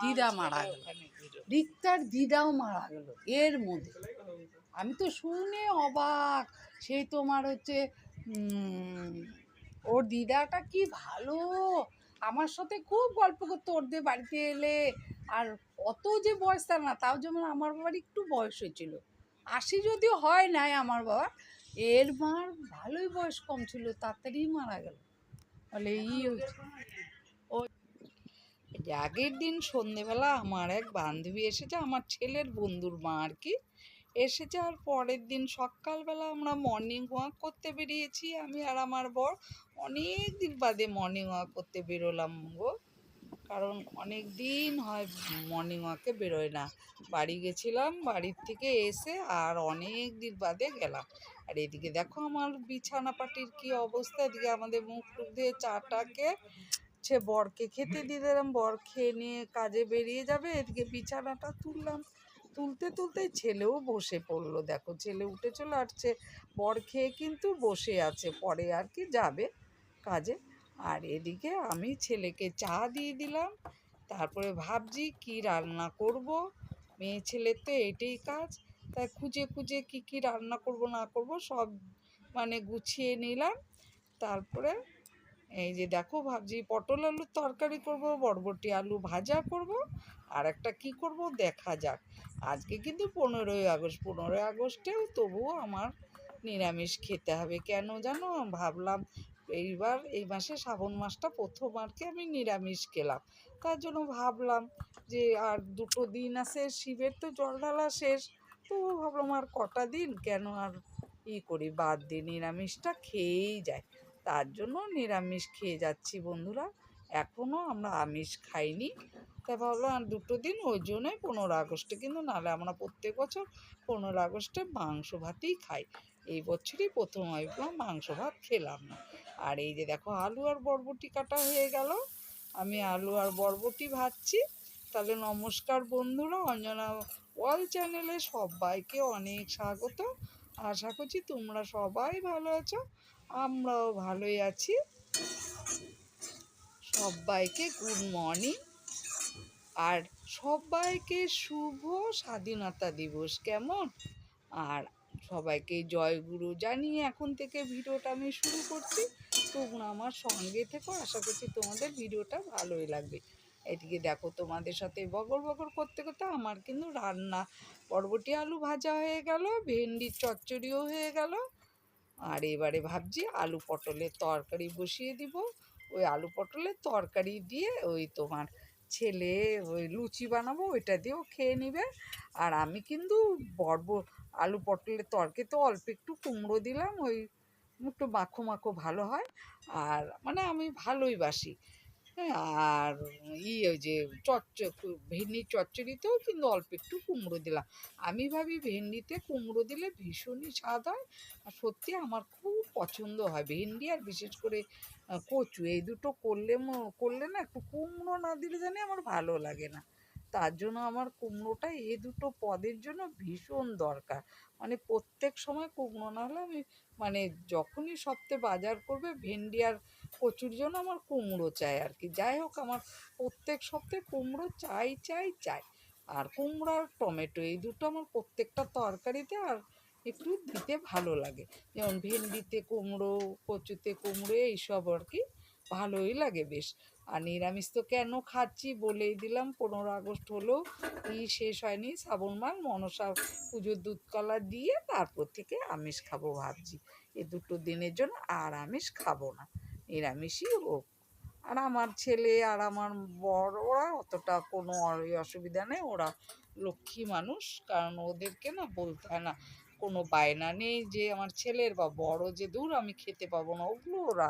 দিদা মারা গেল। রিক্তার দিদাও মারা গেল। এর মধ্যে। আমি তো শুনে অবাক। সেই তোমার হচ্ছে ওর দিদাটা কি ভালো? আমার সাথে খুব গল্প করতো। ওদের বাড়িতে এলে আর অত যে বয়স তার না তাও যেমন আমার বাবার একটু বয়স হয়েছিল। আশি যদি হয় নাই আমার বাবা এর মার ভালোই বয়স কম ছিল তাড়াতাড়ি মারা গেল। বলে ই ও আগের দিন সন্ধেবেলা আমার এক বান্ধবী এসেছে, আমার ছেলের বন্ধুর মা আর কি, এসেছে আর পরের দিন সকালবেলা আমরা মর্নিং ওয়াক করতে বেরিয়েছি, আমি আর আমার বর। অনেক দিন বাদে মর্নিং ওয়াক করতে বেরোলাম গো, কারণ অনেক দিন হয় মর্নিং ওয়াকে বেরোয় না। বাড়ি গেছিলাম, বাড়ির থেকে এসে আর অনেক দিন বাদে গেলাম। আর এদিকে দেখো আমার বিছানা পাটির কি অবস্থা, এদিকে আমাদের মুখ টুক দিয়ে চাটাকে সে বরকে খেতে দিয়ে দিলাম বর খেয়ে নিয়ে কাজে বেরিয়ে যাবে এদিকে বিছানাটা তুললাম। তুলতে তুলতে ছেলেও বসে পড়ল। দেখো ছেলে উঠে চলে আসছে বর খেয়ে কিন্তু বসে আছে পরে আর কি যাবে কাজে। আর এদিকে আমি ছেলেকে চা দিয়ে দিলাম তারপরে ভাবছি কি রান্না করব? মেয়ে ছেলের তো এটাই কাজ তাই খুঁজে খুঁজে কি কি রান্না করব না করব সব মানে গুছিয়ে নিলাম। তারপরে এই যে দেখো ভাবছি পটল আলুর তরকারি করব, বরবটি আলু ভাজা করব, আর একটা কি করব দেখা যাক। আজকে কিন্তু পনেরোই আগস্ট, পনেরোই আগস্টেও তবুও আমার নিরামিষ খেতে হবে। কেন জানো? ভাবলাম এইবার এই মাসে শ্রাবণ মাসটা প্রথম আর কি আমি নিরামিষ খেলাম। তার জন্য ভাবলাম যে আর দুটো দিন আছে, শিবের তো জল ঢালা শেষ। তো ভাবলাম আর কটা দিন? কেন আর ই করি? বাদ দিই নিরামিষটা খেয়েই যায় তার জন্য নিরামিষ খেয়ে যাচ্ছি বন্ধুরা। এখনও আমরা আমিষ খাইনি। তাই ভাবলাম দুটো দিন ওই জন্যই পনেরো আগস্টে কিন্তু নাহলে আমরা প্রত্যেক বছর পনেরো আগস্টে মাংস ভাতই খাই। এই বছরই প্রথম হয়তো মাংস ভাত খেলাম না। আর এই যে দেখো আলু আর বরবটি কাটা হয়ে গেল। আমি আলু আর বরবটি ভাজছি। তাহলে নমস্কার বন্ধুরা, অঞ্জনা ওয়াল চ্যানেলে সবাইকে অনেক স্বাগত। আশা করছি তোমরা সবাই ভালো আছো। আমরাও ভালোই আছি। সবাইকে গুড মর্নিং আর সবাইকে শুভ স্বাধীনতা দিবস, কেমন? আর সবাইকে জয়গুরু জানিয়ে এখন থেকে ভিডিওটা আমি শুরু করছি। তোমরা আমার সঙ্গে থেকো, আশা করছি তোমাদের ভিডিওটা ভালোই লাগবে। এদিকে দেখো, তোমাদের সাথে বগর বগর করতে করতে আমার কিন্তু রান্না বরবটি আলু ভাজা হয়ে গেল, ভেন্ডির চচ্চড়িও হয়ে গেল আর এবারে ভাবছি আলু পটলের তরকারি বসিয়ে দিব। ওই আলু পটলের তরকারি দিয়ে ওই তোমার ছেলে ওই লুচি বানাবো, ওইটা দিয়েও খেয়ে নিবে। আর আমি কিন্তু বড় আলু পটলের তরকে তো অল্প একটু কুমড়ো দিলাম, ওই একটু মাখো মাখো ভালো হয়। আর মানে আমি ভালোই বাসি। আর ই ওই যে চচ্চ ভেন্ডির চচ্চড়িতেও কিন্তু অল্প একটু কুমড়ো দিলাম। আমি ভাবি ভেন্ডিতে কুমড়ো দিলে ভীষণই স্বাদ হয়। আর সত্যি আমার খুব পছন্দ হয় ভেন্ডি আর বিশেষ করে কচু। এই দুটো করলে করলে না একটু কুমড়ো না দিলে জানি আমার ভালো লাগে না। তার জন্য আমার কুমড়োটা এ দুটো পদের জন্য ভীষণ দরকার। মানে প্রত্যেক সময় কুমড়ো না হলে আমি মানে যখনই সপ্তাহে বাজার করবে ভেন্ডি আর কচুর জন্য আমার কুমড়ো চাই আর কি। যাই হোক, আমার প্রত্যেক সপ্তাহে কুমড়ো চাই চাই চাই। আর কুমড়ো আর টমেটো এই দুটো আমার প্রত্যেকটা তরকারিতে আর একটু দিতে ভালো লাগে। যেমন ভেন্ডিতে কুমড়ো, কচুতে কুমড়ো, এইসব আর কি ভালোই লাগে বেশ। আর নিরামিষ তো কেন খাচ্ছি বলেই দিলাম, পনেরো আগস্ট হলেও ই শেষ হয়নি, শ্রাবণ মাস, মনসা পুজোর দুধ কলা দিয়ে তারপর থেকে আমিষ খাব ভাবছি। এ দুটো দিনের জন্য আর আমিষ খাব না, নিরামিষই হোক। আর আমার ছেলে আর আমার বড় ওরা অতটা কোনো অসুবিধা নেই, ওরা লক্ষ্মী মানুষ, কারণ ওদেরকে না বলতে হয় না, কোনো বায়না নেই যে আমার ছেলের বা বড় যে দূর আমি খেতে পাবো না, ওগুলো ওরা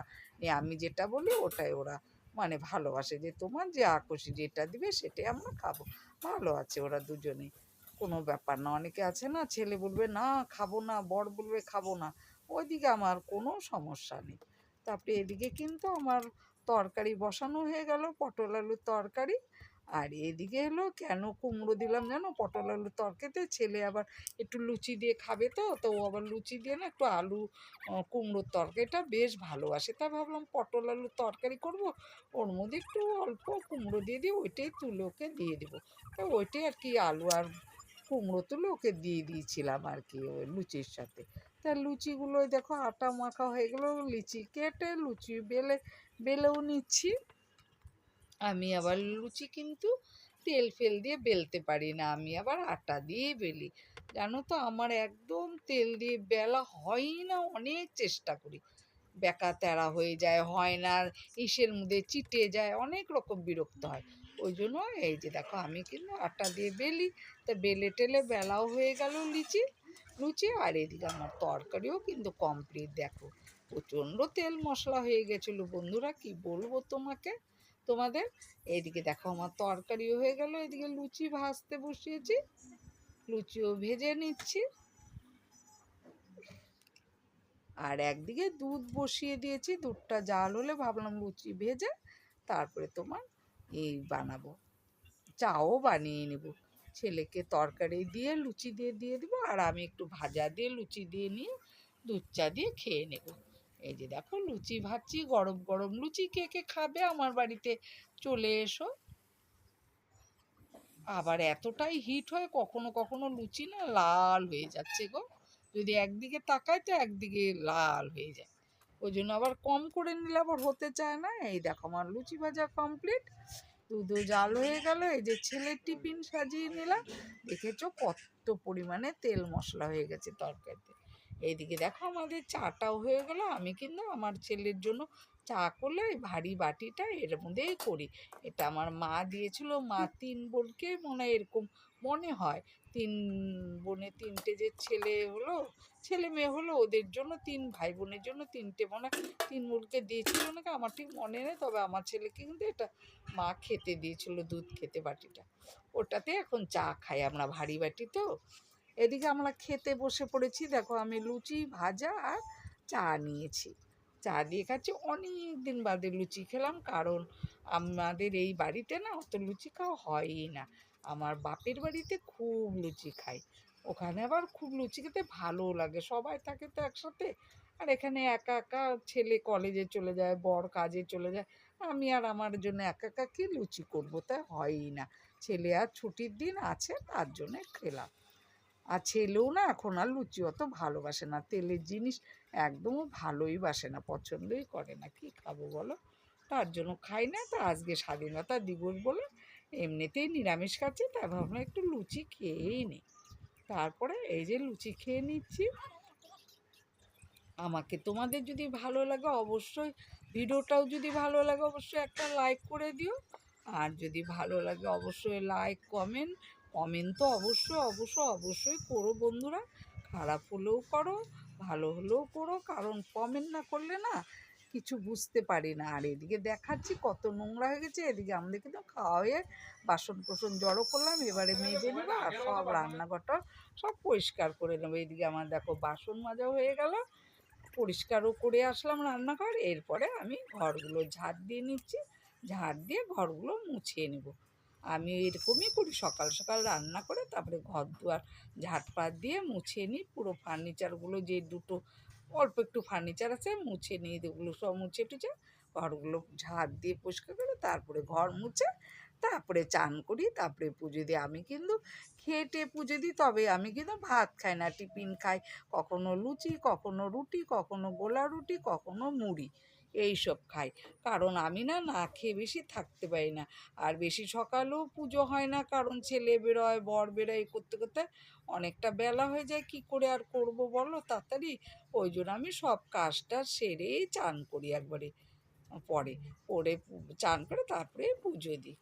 আমি যেটা বলি ওটাই ওরা মানে ভালোবাসে যে তোমার যে আকর্ষি যেটা দিবে সেটাই আমরা খাব। ভালো আছে ওরা দুজনেই। কোনো ব্যাপার না। অনেকে আছে না, ছেলে বলবে, না, খাব না, বর বলবে, খাব না। ওইদিকে আমার কোনো সমস্যা নেই। তারপরে এদিকে কিন্তু আমার তরকারি বসানো হয়ে গেল, পটল আলুর তরকারি। আর এদিকে এলো, কেন কুমড়ো দিলাম জানো? পটল আলু তরকারিতে, ছেলে আবার একটু লুচি দিয়ে খাবে তো তো ও আবার লুচি দিয়ে না একটু আলু কুমড়োর তরকারিটা বেশ ভালোবাসে। তা ভাবলাম পটল আলু তরকারি করব, ওর মধ্যে একটু অল্প কুমড়ো দিয়ে দিয়ে ওইটাই তুলে ওকে দিয়ে দেবো। তা ওইটাই আর কি আলু আর কুমড়ো তুলে ওকে দিয়ে দিয়েছিলাম আর কি ওই লুচির সাথে। তা লুচিগুলো দেখো আটা মাখা হয়ে গেলো, লিচি কেটে লুচি বেলে, বেলেও নিচ্ছি। আমি আবার লুচি কিন্তু তেল ফেল দিয়ে বেলতে পারি না, আমি আবার আটা দিয়ে বেলি। জানো তো, আমার একদম তেল দিয়ে বেলা হয়ই না, অনেক চেষ্টা করি। বেকা তেরা হয়ে যায়, হয় না ইসের মধ্যে চিটে যায়, অনেক রকম বিরক্ত হয়। ওই জন্য এই যে দেখো, আমি কিন্তু আটা দিয়ে বেলি, তা বেলে টেলে বেলাও হয়ে গেল লিচি, লুচি আর এদিকে আমার তরকারিও কিন্তু কমপ্লিট দেখো, প্রচণ্ড তেল মশলা হয়ে গেছিল। বন্ধুরা, কি বলব তোমাকে? তোমাদের। এইদিকে দেখো আমার তরকারিও হয়ে গেল এদিকে লুচি ভাজতে বসিয়েছি। লুচিও ভেজে নিচ্ছি। আর একদিকে দুধ বসিয়ে দিয়েছি, দুধটা জাল হলে ভাবলাম লুচি ভেজে তারপরে তোমার এই বানাবো। চাও বানিয়ে নেব। ছেলেকে তরকারি দিয়ে লুচি দিয়ে দিয়ে দেবো, আর আমি একটু ভাজা দিয়ে লুচি দিয়ে নিয়ে দুধ চা দিয়ে খেয়ে নেব। এই যে দেখো লুচি ভাজছি, গরম গরম লুচি কে কে খাবে আমার বাড়িতে চলে এসো। আবার এতটাই হিট হয়, কখনো কখনো লুচি না লাল হয়ে যাচ্ছে গো। যদি একদিকে তাকায় তো একদিকে লাল হয়ে যায়। ওই জন্য আবার কম করে নিলে আবার হতে চায় না। এই দেখো আমার লুচি ভাজা কমপ্লিট দুধও জাল হয়ে গেল, এই যে ছেলের টিফিন সাজিয়ে নিলাম। দেখেছ কত পরিমাণে তেল মশলা হয়ে গেছে তরকারিতে। এইদিকে দেখো আমাদের চাটাও হয়ে গেল। আমি কিন্তু আমার ছেলের জন্য চা করলে এই ভারী বাটিটা এর মধ্যেই করি। এটা আমার মা দিয়েছিল, মা তিন বোনকে মনে এরকম মনে হয়। তিন বোনে তিনটে যে ছেলে হলো, ছেলে মেয়ে হলো, ওদের জন্য তিন, ভাই বোনের জন্য তিনটে মনে তিন বোনকে দিয়েছিল নাকি? আমার ঠিক মনে নেই, তবে আমার ছেলেকে কিন্তু এটা মা খেতে দিয়েছিল, দুধ খেতে বাটিটা। ওটাতে এখন চা খাই আমরা ভারী বাটি তো। এদিকে আমরা খেতে বসে পড়েছি। দেখো আমি লুচি ভাজা আর চা নিয়েছি। চা দিয়ে খাচ্ছি। অনেক দিন বাদে লুচি খেলাম কারণ আমাদের এই বাড়িতে না অত লুচি খাওয়া হয়ই না। আমার বাপের বাড়িতে খুব লুচি খাই ওখানে আবার খুব লুচি খেতে ভালো লাগে। সবাই থাকে তো একসাথে। আর এখানে একা একা ছেলে কলেজে চলে যায়, বর কাজে চলে যায়। আমি আর আমার জন্য একা একা কি লুচি করব? তাই হয়ই না। ছেলে আর ছুটির দিন আছে, তার জন্যে খেলাম। আর ছেলেও না এখন আর লুচি অত ভালোবাসে না। তেলের জিনিস একদমও ভালোই বাসে না, পছন্দই করে না। কি খাব বলো? তার জন্য খাই না, তা আজকে স্বাধীনতা দিবস বলে এমনিতেই নিরামিষ খাচ্ছি, তাই ভাবলাম একটু লুচি খেয়েই নিই তারপরে এই যে লুচি খেয়ে নিচ্ছি। আমাকে তোমাদের যদি ভালো লাগে অবশ্যই ভিডিওটাও যদি ভালো লাগে অবশ্যই একটা লাইক করে দিও। আর যদি ভালো লাগে অবশ্যই লাইক, কমেন্ট কমেন্ট তো অবশ্যই অবশ্যই অবশ্যই করো বন্ধুরা। খারাপ হলেও করো, ভালো হলেও করো, কারণ কমেন্ট না করলে না কিছু বুঝতে পারি না। আর এদিকে দেখাচ্ছি কত নোংরা হয়ে গেছে, এদিকে আমাদের কিন্তু খাওয়া হয়ে বাসন কোসন জড়ো করলাম, এবারে মেজে নেব আর সব রান্নাঘরটা সব পরিষ্কার করে নেব। এদিকে আমার দেখো বাসন মাজা হয়ে গেল, পরিষ্কারও করে আসলাম রান্নাঘর। এরপরে আমি ঘরগুলো ঝাড় দিয়ে নিচ্ছি, ঝাড় দিয়ে ঘরগুলো মুছিয়ে নেব। আমি এরকমই করি, সকাল সকাল রান্না করে তারপরে ঘর দুয়ার ঝাঁটপাট দিয়ে মুছে নিই, পুরো ফার্নিচারগুলো যে দুটো অল্প একটু ফার্নিচার আছে মুছে নিই ওগুলো সব মুছে টুছে ঘরগুলো ঝাড় দিয়ে পরিষ্কার করে তারপরে ঘর মুছে, তারপরে চান করি, তারপরে পুজো দিই। আমি কিন্তু খেটে পুজো দিই, তবে আমি কিন্তু ভাত খাই না, টিফিন খাই। কখনো লুচি, কখনো রুটি, কখনো গোলা রুটি, কখনো মুড়ি। এই সব খাই। কারণ আমি না না খেয়ে বেশি থাকতে পারি না। আর বেশি সকালেও পুজো হয় না, কারণ ছেলে বেরোয়, বর বেরোয় করতে করতে অনেকটা বেলা হয়ে যায়, কি করে আর করব বলো তাড়াতাড়ি? ওই জন্য আমি সব কাজটা সেরেই চান করি একবারে, পরে। পরে চান করে তারপরে পুজো দিই।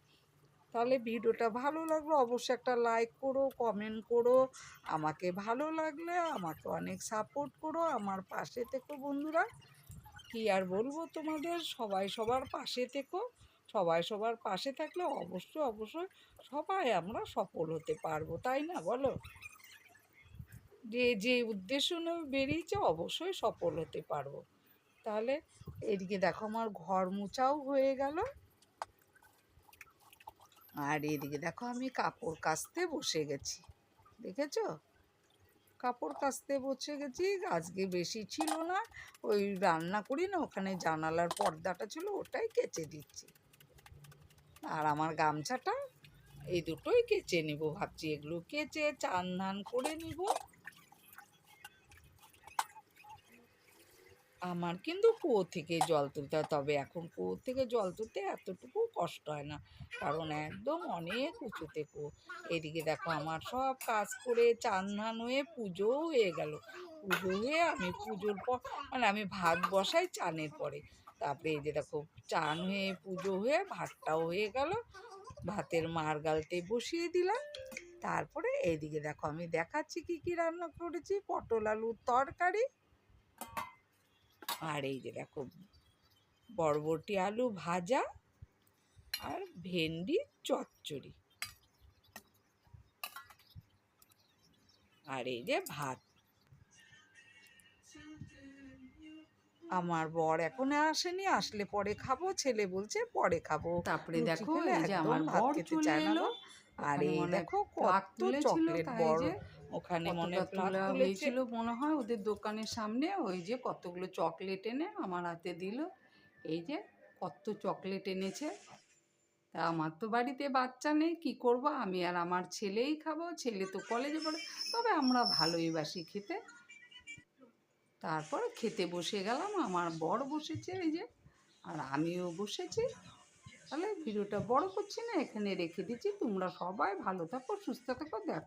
তাহলে ভিডিওটা ভালো লাগল, অবশ্যই একটা লাইক করো কমেন্ট করো। আমাকে ভালো লাগলে আমাকে অনেক সাপোর্ট করো। আমার পাশে থেকো বন্ধুরা। কি আর বলব তোমাদের? সবাই সবার পাশে থেকো। সবাই সবার পাশে থাকলে অবশ্যই অবশ্যই সবাই আমরা সফল হতে পারব, তাই না বলো? যে যে উদ্দেশ্য নিয়ে বেরিয়েছে অবশ্যই সফল হতে পারব। তাহলে এদিকে দেখো আমার ঘর মোছাও হয়ে গেল। আর এদিকে দেখো আমি কাপড় কাচতে বসে গেছি, দেখেছ? কাপড় কাচতে বসে গেছি, আজকে বেশি ছিল না। ওই রান্না করি না, ওখানে জানালার পর্দাটা ছিল, ওটাই কেচে দিচ্ছি। আর আমার গামছাটা এই দুটোই কেচে নিব, ভাবছি এগুলো কেচে চান ধান করে নিব। আমার কিন্তু কুয়ো থেকে জল তুলতে হয়। তবে এখন কুয়ো থেকে জল তুলতে এতটুকু কষ্ট হয় না। কারণ একদম অনেক উঁচুতে কুয়ো। এদিকে দেখো আমার সব কাজ করে চান ধান হয়ে পুজোও হয়ে গেল। পুজো হয়ে আমি পুজোর পর মানে আমি ভাত বসাই চানের পরে। তারপরে এই যে দেখো চান হয়ে পুজো হয়ে ভাতটাও হয়ে গেল। ভাতের মার গালতে বসিয়ে দিলাম। তারপরে এইদিকে দেখো আমি দেখাচ্ছি কি কি রান্না করেছি। পটল আলুর তরকারি আর এই যে দেখো বরবটি আলু ভাজা আর ভেন্ডি চচ্চড়ি। আর এই যে ভাত। আমার বর এখনও আসেনি আসলে পরে খাব ছেলে বলছে পরে খাব। তারপরে দেখো এই যে আমার ভাত বর খেতে চলে এলো। আর এই দেখো কত চকলেট বড়। ওখানে মনে হয়েছিল মনে হয়? ওদের দোকানের সামনে ওই যে কতগুলো চকলেট এনে আমার হাতে দিল। এই যে কত চকলেট এনেছে। তা আমার তো বাড়িতে বাচ্চা নেই কি করব? আমি আর আমার ছেলেই খাব ছেলে তো কলেজে পড়ে। তবে আমরা ভালোই বাসি খেতে। তারপর খেতে বসে গেলাম আমার বর বসেছে এই যে আর আমিও বসেছি। তাহলে ভিডিওটা বড় করছি না এখানে রেখে দিচ্ছি। তোমরা সবাই ভালো থাকো সুস্থ থাকো দেখো